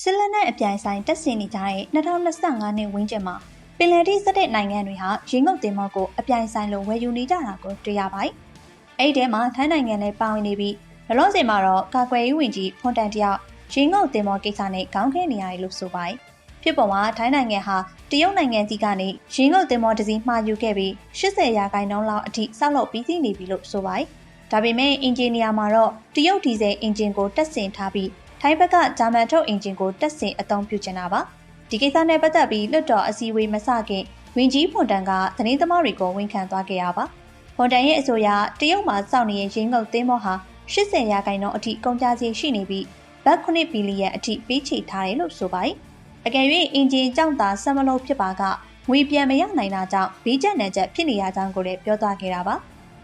စစ်လက်နက်အပြိုင်ဆိုင်တက်ဆင်နေကြတဲ့2025နှစ်ဝန်းကျင်မှာပင်လယ်ထိစတဲ့နိုင်ငံတွေဟာရေငုပ်တင်မော့ကိုအပြိုင်ဆိုင်လိုဝယ်ယူနေကြတာကိုတွေ့ရပါတယ်။အဲ့ဒီထဲမှာထိုင်းနိုင်ငံလည်းပါဝင်နေပြီးလောလောဆယ်မှာတော့ကာကွယ်ရေးဝန်ကြီးဖွန်တန်တယောက်ရေငုပ်တင်မော့ကိစ္စနဲ့ခေါင်းခဲနေရတယ်လို့ဆိုပါတယ်။ဖြစ်ပေါ်မှာထိုင်းနိုင်ငံဟာတရုတ်နိုင်ငံကြီးကနေရေငုပ်တင်မော့တစ်စီးမှာယူခဲ့ပြီး80ရာခိုင်နှုန်းလောက်အထိစောက်လုပ်ပြီးစီးနေပြီလို့ဆိုပါတယ်။ဒါပေမဲ့အင်ဂျင်နီယာမှာတော့တရုတ်ဒီဇယ်အင်ဂျင်ကိုတက်ဆင်ထားပြီး ထိုင်းဘက်ကဂျာမန်ထုတ်အင်ဂျင်ကိုတက်ဆင်အသုံးပြုချင်တာပါဒီကိစ္စနဲ့ပတ်သက်ပြီးလွတ်တော်အစည်းအဝေးမစခင်ဝင်းကြီးဖွန်တန်ကသတင်းသမားတွေကိုဝန်ခံသွားခဲ့ရပါဖွန်တန်ရဲ့အဆိုအရတရုတ်မှာစောင့်နေတဲ့ရင်းငုပ်သင်းမောဟာ80ရာခိုင်နှုန်းအထိကုန်ကျစရိတ်ရှိနေပြီးဘတ်9ဘီလီယံအထိပေးချေထားတယ်လို့ဆိုပါတယ်အကယ်၍အင်ဂျင်ကြောင့်သာဆက်မလို့ဖြစ်ပါကငွေပြန်မရနိုင်တာကြောင့်ဘေးကျက်နယ်ချက်ဖြစ်နေရကြောင်းကိုလည်းပြောသွားခဲ့တာပါ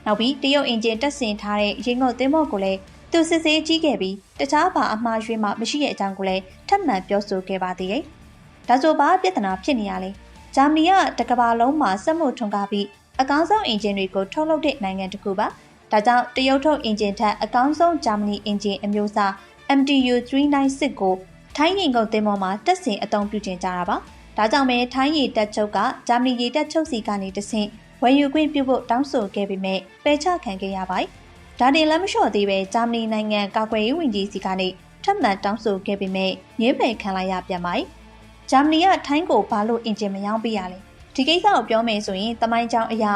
နောက်ပြီးတရုတ်အင်ဂျင်တက်ဆင်ထားတဲ့ရင်းငုပ်သင်းမောကိုလည်း သူစစ်ဆေးကြီးခဲ့ပြီးတခြားဘာအမှားရွေးမှမရှိတဲ့အကြောင်းကိုလည်းထပ်မံပြောဆိုခဲ့ပါသေးတယ်။ဒါဆိုဘာပြဿနာဖြစ်နေရလဲ။ဂျာမနီကတကဘာလုံးမှာစက်မှုထွန်းကားပြီးအကောင်းဆုံးအင်ဂျင်တွေကိုထုတ်လုပ်တဲ့နိုင်ငံတစ်ခုပါ။ဒါကြောင့်တရုတ်ထုတ်အင်ဂျင်ထက်အကောင်းဆုံးဂျာမနီအင်ဂျင်အမျိုးအစား MTU 396ကိုထိုင်းရင်ကုန်သင်္ဘောမှာတက်ဆင်အသုံးပြုခြင်းကြတာပါ။ဒါကြောင့်ပဲထိုင်းရေတက်ချုပ်ကဂျာမနီရေတက်ချုပ်စီကနေတဆင့်ဝယ်ယူခွင့်ပြုဖို့တောင်းဆိုခဲ့ပေမဲ့ပယ်ချခံခဲ့ရပါတယ်။ ဒါတင်လည်းမလျှော့သေးပဲဂျာမနီနိုင်ငံကာကွယ်ရေးဝန်ကြီးစီကနေထပ်မံတောင်းဆိုခဲ့ပေမဲ့ငင်းပယ်ခံလိုက်ရပြန်ပါတယ်။ဂျာမနီကထိုင်းကိုဘာလို့အင်ဂျင်မရောင်းပေးရလဲ။ဒီကိစ္စကိုပြောမယ်ဆိုရင်တမိုင်းကြောင်အရာ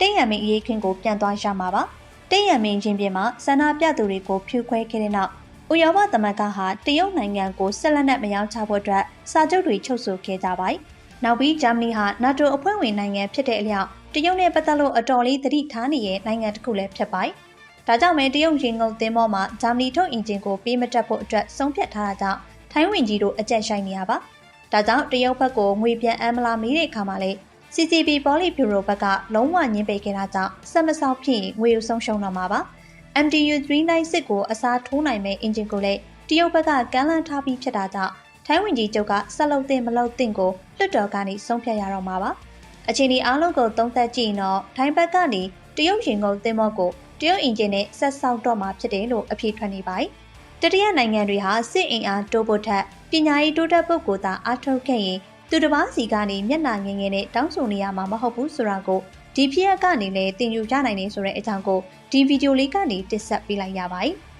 တိတ်ရမင်းအရေးခင်းကိုပြန်သွားရမှာပါ။တိတ်ရမင်းချင်းပြင်မှာဆန္ဒပြသူတွေကိုဖြူခွဲခဲ့တဲ့နောက်ဥရောပသမဂ္ဂဟာတရုတ်နိုင်ငံကိုဆက်လက်နဲ့မရောင်းချဖို့အတွက်စာချုပ်တွေချုပ်ဆိုခဲ့ကြပါတယ်။နောက်ပြီးဂျာမနီဟာ NATO အဖွဲ့ဝင်နိုင်ငံဖြစ်တဲ့အလျောက်တရုတ်နဲ့ပတ်သက်လို့အတော်လေးသတိထားနေတဲ့နိုင်ငံတစ်ခုလည်းဖြစ်ပါတယ်။ ဒါကြောင့်မဲတရုတ်ရင်ငုံသင်းမောမှာဂျာမနီထုတ်အင်ဂျင်ကိုပေးမတက်ဖို့အတွက်ဆုံးဖြတ်ထားတာကြောင့်ထိုင်းဝင်ကြီးတို့အကြက်ရှိုက်နေရပါ။ဒါကြောင့်တရုတ်ဘက်ကိုငွေပြန်အမ်းမလားမေးတဲ့အခါမှာလေ CCB ပေါ်လီဘျူရိုဘက်ကလုံးဝညှင်းပယ်ခဲ့တာကြောင့်စက်မဆောက်ဖြစ်ရင်ငွေကိုဆုံးရှုံးတော့မှာပါ။ MTU 396ကိုအစားထိုးနိုင်မဲ့အင်ဂျင်ကိုလည်းတရုတ်ဘက်ကကမ်းလှမ်းထားပြီးဖြစ်တာကြောင့်ထိုင်းဝင်ကြီးချုပ်ကဆက်လုပ်တဲ့မလုပ်တဲ့ကိုလွတ်တော်ကနေဆုံးဖြတ်ရတော့မှာပါ။အချိန်ဒီအားလုံးကိုသုံးသပ်ကြည့်ရင်တော့ထိုင်းဘက်ကနေတရုတ်ရင်ကုန်သင်းမော့ကို တရုတ်အင်ဂျင်နဲ့ဆက်ဆောက်တော့မှာဖြစ်တယ်လို့အပြေထွက်နေပါတယ်။တတိယနိုင်ငံတွေဟာစစ်အင်အားတိုးဖို့ထက်ပညာရေးတိုးတက်ဖို့ကိုသာအားထုတ်ခဲ့ရင်သူတစ်ပါးစီကနေမျက်နှာငယ်ငယ်နဲ့တောင်းဆိုနေရမှာမဟုတ်ဘူးဆိုတာကိုဒီဖြစ်ရပ်ကနေလည်းသင်ယူကြနိုင်နေဆိုတဲ့အကြောင်းကိုဒီဗီဒီယိုလေးကနေတင်ဆက်ပေးလိုက်ရပါတယ်။